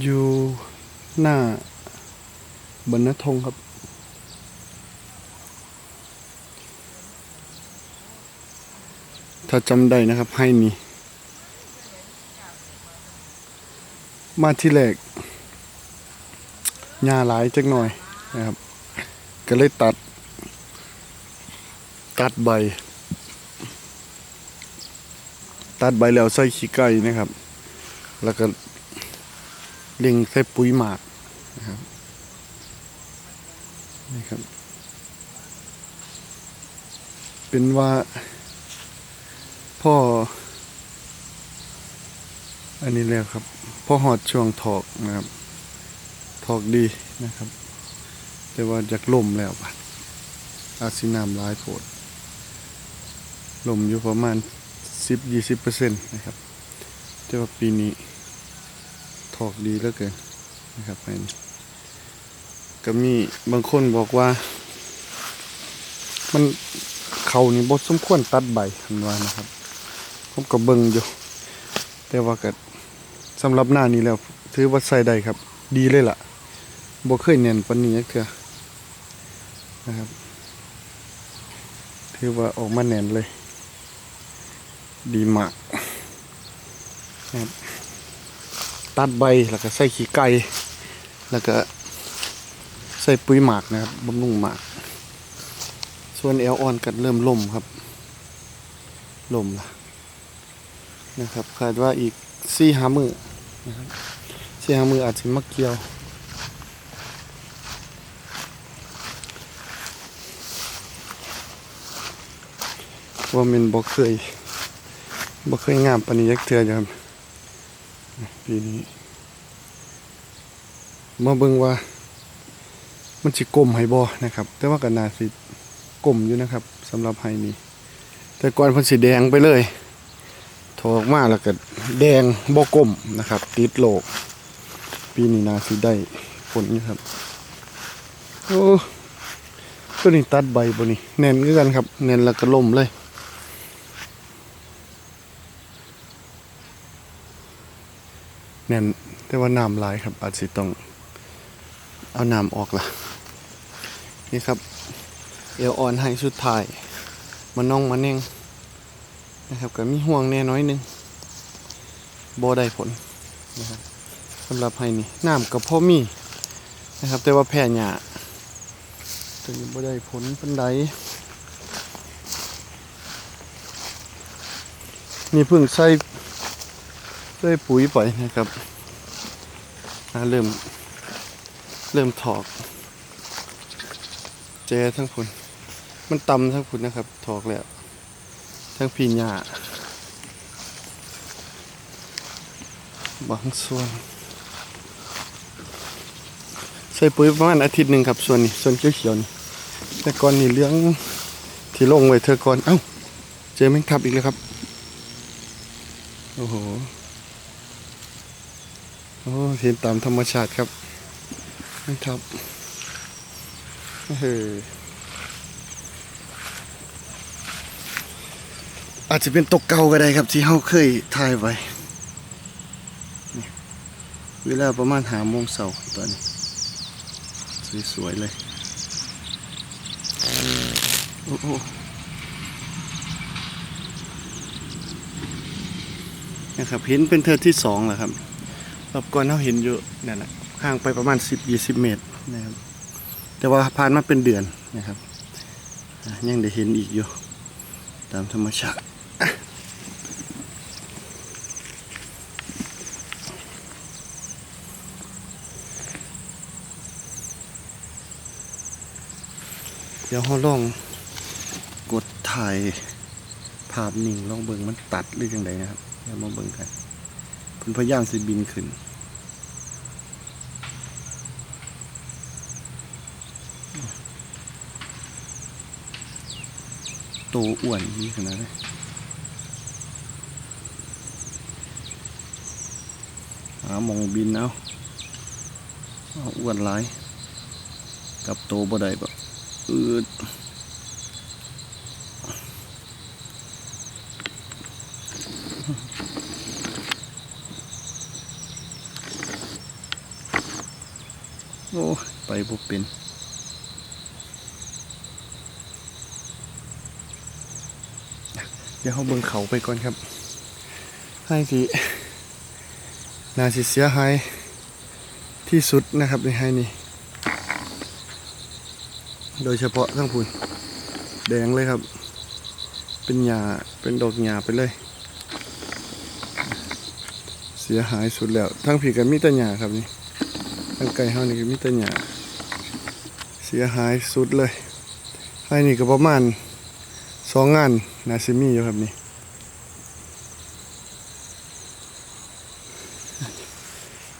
อยู่หน้าบรรณทงครับ ถ้าจำได้นะครับให้นี่มาที่แรกหญ้าหลายจักหน่อยนะครับ ก็เลยตัด ตัดใบ ตัดใบแล้วใส่ขี้ไก่นะครับ แล้วก็ เล็งใส่ปุ๋ยหมากนะครับนี่ครับ เป็นว่า พ่อ อันนี้แล้วครับ พ่อหอดช่วงถอกนะครับ ถอกดีนะครับ แต่ว่าจากลมแล้วบัดอาจสิน้ำหลายโผดลมอยู่ประมาณ 10-20%นะครับแต่ว่าปีนี้ อกดีเหลือเกินนะครับอันนี้ก็มีบางคนบอกว่า มันเขานี่บทสมควรตัดใบทันวานะครับผมก็เบิ่งอยู่ แต่ว่าก็สำหรับหน้านี้แล้ว ถือว่าใส่ได้ครับ ดีเลยล่ะบ่เคยเนียนปานนี้จักเทื่อนะครับ ถือว่าออกมาแน่นเลย ดีมากนะครับ ตัดใบแล้วก็ใส่ขี้ไก่แล้วก็ใส่ปุ๋ยหมากนะครับบำรุงหมากส่วนแอลออนก็เริ่มล่มครับล่มละนะครับคาดว่าอีกสี่หามือนะครับสี่หามืออาจจะมาเกี่ยวว่ามันบ่เคยบ่เคยงามปานนี้ยักเทือจ้ะครับ ปีนี้ มาเบิ่งว่า มันสิกลมให้บ่นะครับ แต่ว่าก็น่าสิกลมอยู่นะครับสำหรับไห้นี้ แต่ก่อนเพิ่นสิแดงไปเลยถอกมาแล้วก็แดงบกลมนะครับ ติดโลก ปีนี้นาสิได้ผลอยู่ครับโอ้ตัวนี้ตัดใบบนี่แน่นคือกันครับ แน่นแล้วก็ล่มเลย แน่นแต่ว่าน้ำลายครับ อาจสิต้องเอาน้ำออกละนี่ครับ เอวอ่อนให้สุดท้ายมาน่องมาเน่งนะครับก็มีห่วงแน่น้อยหนึงบ่ได้ผลนะครับสำหรับให้นี่น้ำกับพ่อมีนะครับ แต่ว่าแพ้หญ้าตัวนี้บ่ได้ผลเป็นไดนี่เพิ่งใส่ ใส่ปุ๋ยไปนะครับเริ่ม เริ่มถอกเจทั้งผุนมันตำทั้งผุนนะครับ ถอกแล้ว ทั้งพีญ้าบางส่วน ใส่ปุ๋ยประมาณอาทิตย์หนึ่งครับ ส่วนนี้ ส่วนเขียวๆนี่แต่ก่อนนี่เลี้ยงที่ลงไว้เธอก่อน เอ้า เจอแมงทับอีกแล้วครับ โอ้โห โอ้เห็นตามธรรมชาติครับแมงทับเอออาจจะเป็นตกเก่าก็ได้ครับ ที่เขาเคยถ่ายไว้เวลาประมาณหาโมงเสาร์ตอนนี้ สวยๆเลย โอ้โหนะครับเห็นเป็นเธอที่สองแหละครับ รอบก่อนเราเห็นอยู่นั่นแหละห่างไปประมาณ 10-20 เมตรนะครับแต่ว่าผ่านมาเป็นเดือนนะครับยังได้เห็นอีกอยู่ ตามธรรมชาติอะเดี๋ยวเราลองกดถ่ายภาพนิ่งลองเบิ่งมันตัดหรือยังไงนะครับเดี๋ยวมาเบิ่งกัน เพิ่นพยายามสิบินขึ้น โตอ้วนนี่ขนาดนั้หามองบินเอาเอาอ้วนหลาย กับโตบ่ได้บ่อืด โอ้ไป บุเป็นเดี๋ยวเขาเบิ่งเขาไปก่อนครับให้สินาสิเสียหายที่สุดนะครับในให้นี่ โดยเฉพาะทั้งพูนแดงเลยครับ เป็นหญ้าเป็นดอกหญ้าไปเลย เสียหายสุดแล้ว ทั้งผีกันมิตรหญ้าครับนี่ทั้งไก่เฮานี่ก็มิตรหญ้า สียหายสุดเลยให้นี่ก็ประมาณสองงานนาซิมีอยู่ครับนี่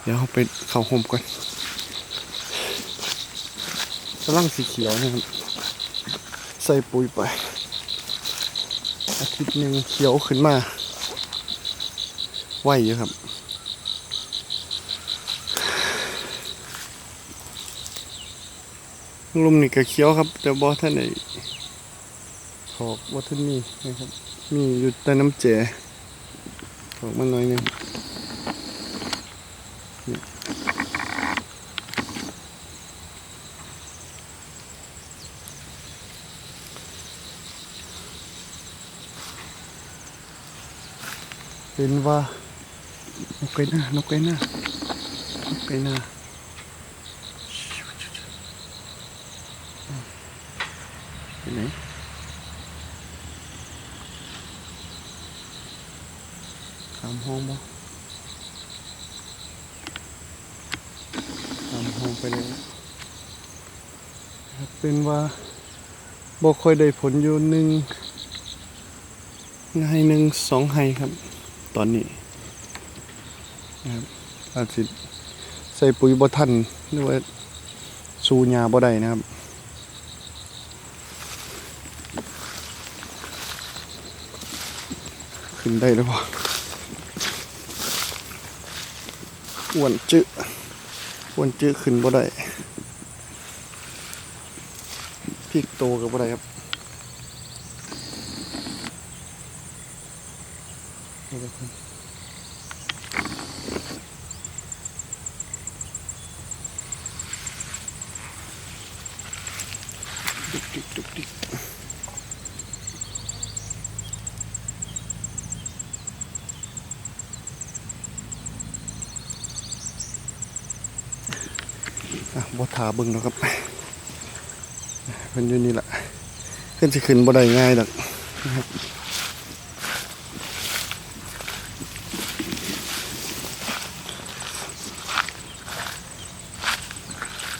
เดี๋ยวเราไปเข้าห่มก่อนกำลังสีเขียวนะครับใส่ปุ๋ยไป อาทิตย์หนึ่งเขียวขึ้นมาไหวอยู่ครับ ลุมนี่ก็เขียวครับ แต่บ่ท่านไหนถอกบ่ท่านมีนะครับ มีอยู่แต่น้ำเจถอกมาหน่อยนึงเห็นว่านกไก่หน้านกไก่หน้านกไก่หน้า ไหนตามห้องบ่ตามห้องไปเลยเป็นว่าบ่ค่อยได้ผลอยู่หนึ่งไงหนึ่งสองไฮครับ ตอนนี้นะครับอาจจะใส่ปุ๋ยบ่ทันหรือว่าสูญาบ่ได้นะครับ นได้หรือเปล่าอ้วนจื้ออ้วนจื้อขึ้นบ่ได้พริกโตกับบ่ได้ครับดุกดิกดุกดิก บ่ถาบิ่งแล้วครับเพิ่นอยู่นี่แหละเพิ่นสิขึ้นบ่ได้ง่ายดอกนะครับ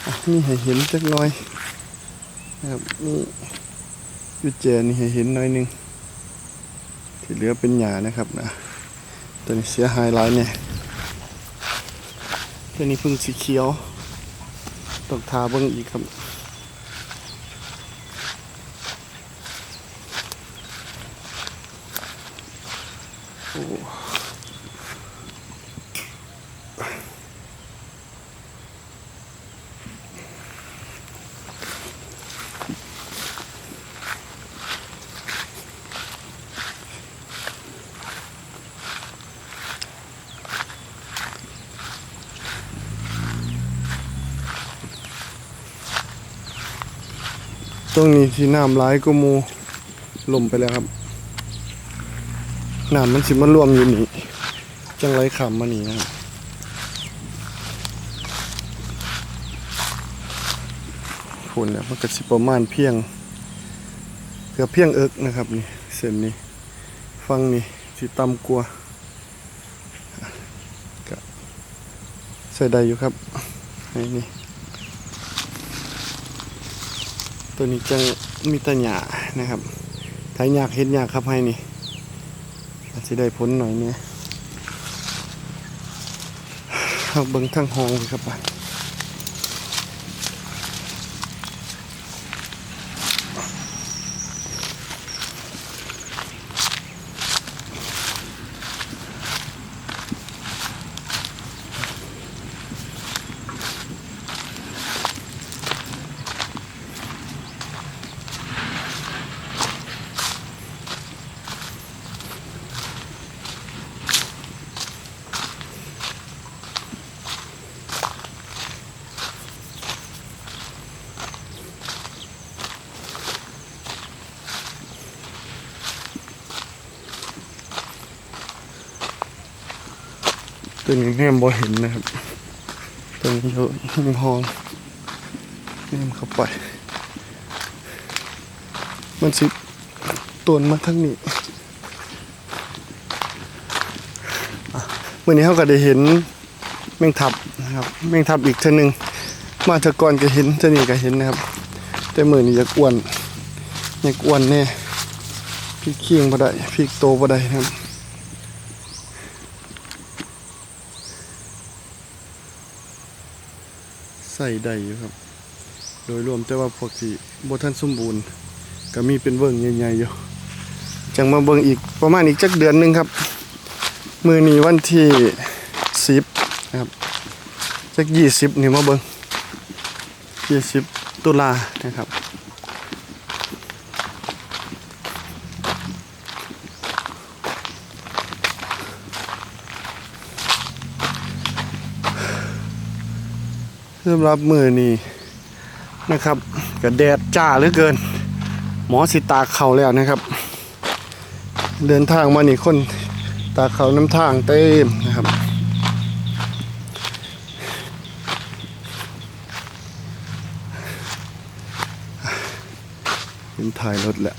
อะนี่ให้เห็นจักหน่อยนะครับนี่ยูเจนี่ให้เห็นหน่อยหนึง ที่เหลือเป็นหญ้านะครับนะตัวนี้เสียหายหลายเนี่ยตัวนี้พิ่งสีเขียว ต้องทาเบิ่งอีกครับ ตรงนี้ที่น้ำร้ายก็มูลมไปแล้วครับน้ำมันสิมารวมอยู่นี่จังไรขำมานี่นะครับฝนเนี่ยมันก็สิประมาณเพียงเกือบเพียงเอิกนะครับนี่เส้นนี้ฟังนี่สิต่ำกว่าก็ใส่ได้อยู่ครับนี่นี่ ตัวนี้จังมีตะหยานะครับถ้ายากเห็ดยากครับให้นี่อาจจะได้ผลหน่อยเนี่ยเอาเบิ้งทั้งห้องเลยครับบ้าน ตัวนี้แม่บ่เห็นนะครับตัวนี้อยู่หิ้งห้องแม่เข้าไป มันสิตวนมาทั้งนี้อะวันนี้เขาก็ได้เห็นแมงทับนะครับแมงทับอีกเท่านึง มาเถอะก่อนก็เห็นเท่านี้ก็เห็นนะครับ แต่มือนี้อยากอ้วนอยากอ้วนแน่พี่เคียงบ่ได้พี่โตบ่ได้นะครับ ส่ได้อยู่ครับ โดยรวมแต่ว่าพวกที่บ่ทันสมบูรณ์ ก็มีเป็นเบิ้งใหญ่ๆอยู่จังมาเบิ้งอีกประมาณอีกจักเดือนหนึงครับ มือนี้วันที่สิบนะครับจักยี่สิบนี่มาเบิ้งยี่สิบตุลานะครับ สำหรับมือนี้นะครับกระแดดจ้าเหลือเกิน หมอสิตาเขาแล้วนะครับ เดินทางมานี่คนตาเขาน้ำทางเต็มนะครับเป็นถ่ายรถแหละ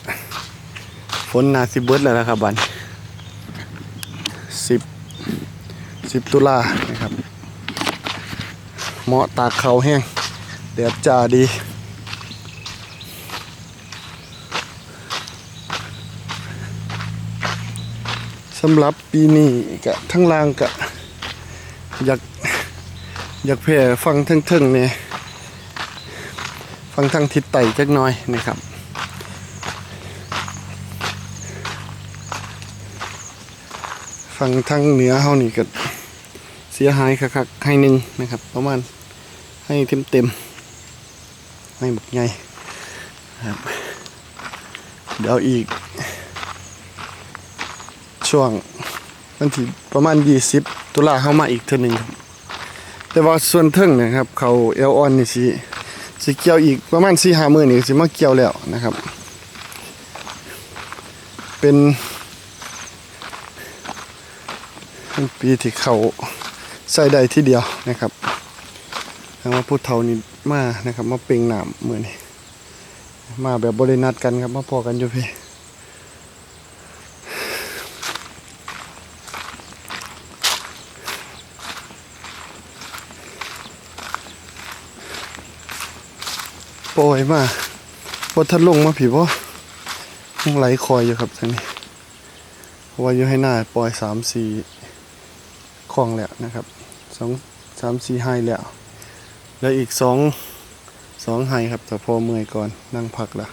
ฝนนาสิเบิร์ดแล้วนะครับบันสิบสิบตุลานะครับ เหมาะตากเขาแห้งแดดจ้าดีสำหรับปีนี้กะทั้งล่างกะอยากอยากแผ่ฟังทั้งเทิงเนี่ยฟังทางทิศไต่จักน่อยนะครับ ฟังทางเหนือเฮานี่ก็เสียหายคักๆให้หนึ่งนะครับ ประมาณ ให้เต็มเต็มให้บักใหญ่ครับเดี๋ยวอีก ช่วงวันที่ประมาณ 20 ตุลาเข้ามาอีกเท่านึงครับแต่ว่าส่วนเทิงนะครับ เขาเอลออนนี่สิสิเกี่ยวอีกประมาณ4 5มื้อนี่สิมาเกี่ยวแล้วนะครับ เป็นเป็นปีที่เขาใส่ได้ที่เดียวนะครับ ทางว่าผู้เฒ่านี่มานะครับมาเป่งหน้ำมื้อนมาแบบบรินัดกันครับมาพอกันอยู่พี่ปล่อยมาพอทัดลงมาผีบ่ยังไหลคอยอยู่ครับทางนี้เพราะว่าอยู่ให้หน้าปล่อยสามสี่คลองแล้วนะครับสองสามสี่ไฮแล้ว แล้วอีกสองสองไฮครับ แต่พอเมื่อยก่อนนั่งพักละ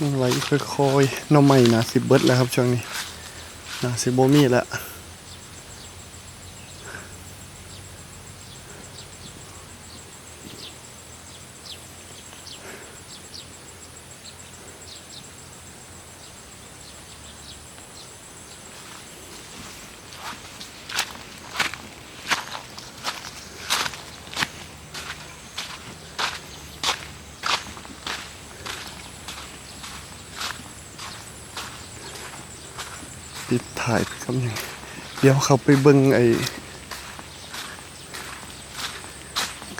ยังไหลค่อยๆน้ำใหม่นะสิเบิดแล้วครับช่วงนี้นะสิโบมีแล้ว ปิดถ่ายไปคำหนึ่งเดี๋ยวเขาไปเบิ้งไอ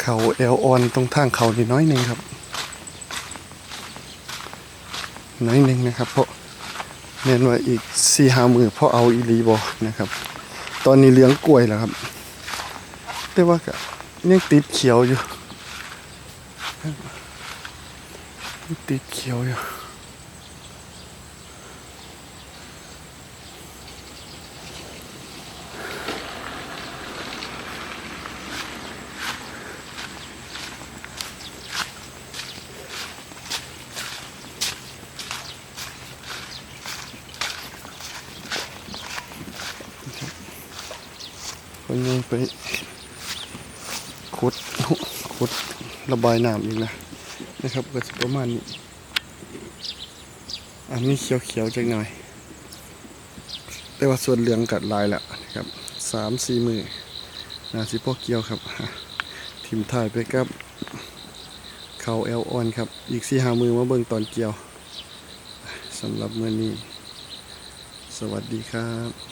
เขาแอลออนตรงทางเขานี่น้อยหนึ่งครับ น้อยหนึ่งนะครับ เพราะเน้นว่าอีกสี่หามือเพราะเอาอีหลีบอนะครับ ตอนนี้เลี้ยงกล้วยแล้วครับแต่ว่าก็ยังติดเขียวอยู่ติดเขียวอยู่ คนยังไปขุดขุดระบายน้ำอีกนะนะครับก็จะประมาณนี้อันนี้เขียวๆจักหน่อย แต่ว่าส่วนเหลืองกัดลายแล้วนะครับสามสี่มือนาสิพ่อเกี่ยวครับทิมถ่ายไปกับเขาเอลออนครับ อีกสี่หามือมาเบิ่งตอนเกี่ยวสำหรับเมื่อนี้ สวัสดีครับ